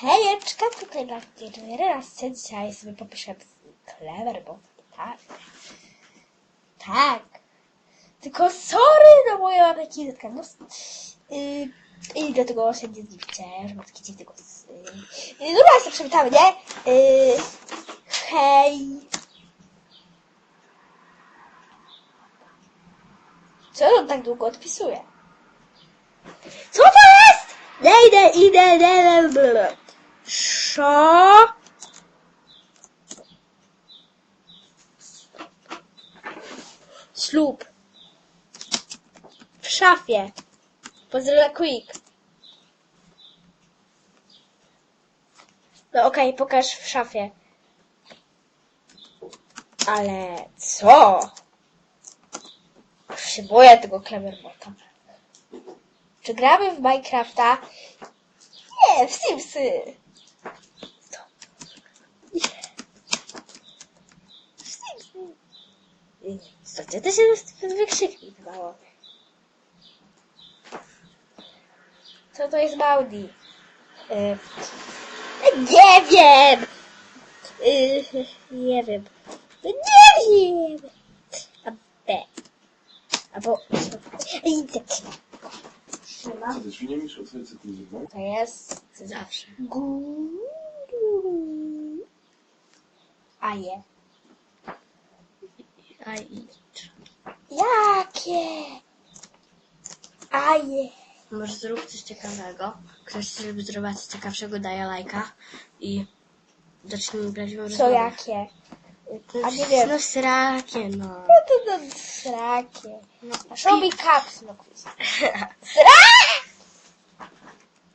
Hejeczka, tutaj dla. Raz dzisiaj sobie popiszę clever, bo tak. Tak. Tylko sorry, no bo ja mam taki głos. Yy, I dlatego się nie zdziwicie, że mam taki dziwny głos. Yy, no raz się przywitamy, nie? Yy, hej. Co on tak długo odpisuje? Co to jest? Idę, idę, idę, idę. Co? Ślub. W szafie. Pozdrowienia Quick. No okej, pokaż w szafie. Ale co? Już się boję tego Cleverbota. Czy gramy w Minecrafta? Nie, w Simsy. Co? Nie. W Simsy. Gdzie to się wykrzyknik dało? Co to jest Maudi? Y, nie wiem! Y, nie wiem. Nie wiem! A B. Albo... Idę. Co? To jest Zawsze. guru. A je. I Jakie? A je. może zrób coś ciekawego. Ktoś, żeby zrobić coś ciekawszego, daje lajka i zacznijmy prawdziwą Co rozmowę. jakie? No, A nie wiem. No srakie, no. No to to srakie. Aż robi kaps, no quiz. Sra!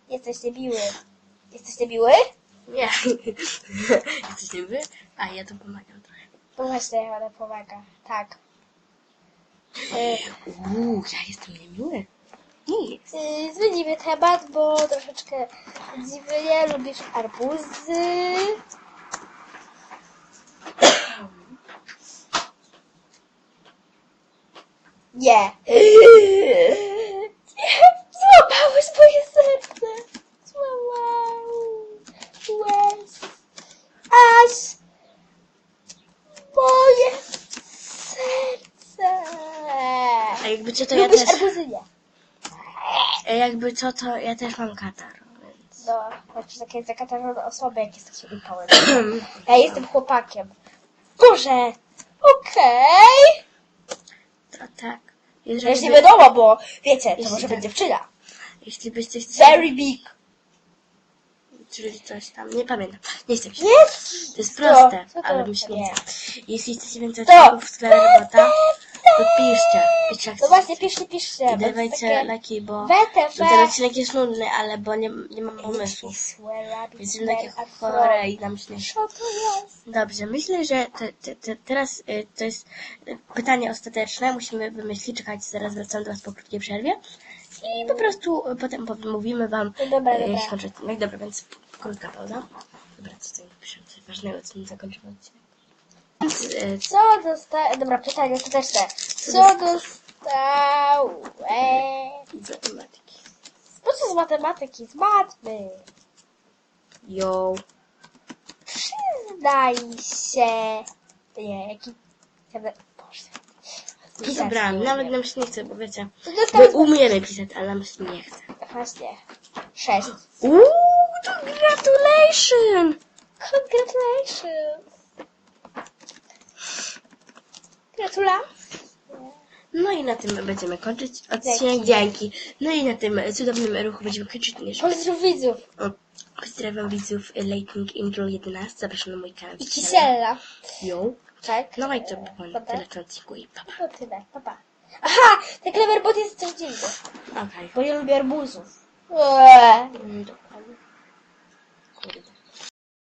Jesteś niemiły. Jesteś niemiły? Nie. Jesteś niby? A ja tu pomagam trochę. No właśnie, ale pomaga. Tak. Uuu, ja jestem niemiły. Nic. y, Zmienimy temat, bo troszeczkę dziwnie lubisz arbuzy. Nie. Nie. Złamałeś moje serce. Złamałeś. Aż moje serce. A jakby co to ja Lubisz też... arbuzy? Nie. a Jakby co to ja też mam katar, więc... No, znaczy takie zakatarzone osoby, jak jesteście impałem. Ja jestem chłopakiem. Boże! Okej! To tak. Jeżeli, Już nie wiadomo, bo wiecie, to Jeśli może tak. być dziewczyna. jeśli byście chcieli... Very big. Czyli coś tam, nie pamiętam. Nie chcę się. Jest! To jest proste, Co to ale mi się nie? nie chce. Jeśli chcecie więcej To. odcinków z Cleverbota, to piszcie. No właśnie, piszcie, piszcie. Bo to dawajcie takie leki, bo WTF. bo odcinek jest nudny, ale bo nie, nie mam pomysłów. Jestem takie chore i nam się nie. Co to jest? Dobrze, myślę, że te, te, te, teraz y, to jest y, pytanie ostateczne. Musimy wymyślić, czekajcie, zaraz wracam do Was po krótkiej przerwie. I po prostu y, potem mówimy Wam, No dobra, y, dobra. jeśli chodzi o odcinek. Dobra, więc krótka pauza. Dobra, co tutaj napiszę? Coś ważnego, co nie zakończymy odcinek. Więc, y, co? Dostałem... Dobra, pytanie ostateczne. Co dostałem? Z matematyki. Po co z matematyki? Z matmy. Yo. Przyznaj się. Nie, jaki... Boże. Pisać Dobra, nie nawet umiem. nam się nie chce, bo wiecie, To my dostałem... umiemy pisać, ale nam się nie chce. Właśnie. Sześć. Uuu, to gratulation! Congratulations. Gratulacje. No i na tym będziemy kończyć odcinek. Dzięki. Dzięki. No i na tym cudownym ruchu będziemy kończyć również. Pozdrów widzów. O, Pozdrawiam widzów Lightning Angel 11. Zapraszam na mój kanał. I Kisella. Yo. Tak? No i to było Dobra. tyle odcinku i pa, To tyle. Pa, pa. Aha! Ten Cleverbot jest coś dziwny. pa. Okej. Bo nie lubię arbuzów. Eee. Dokładnie. Kurde.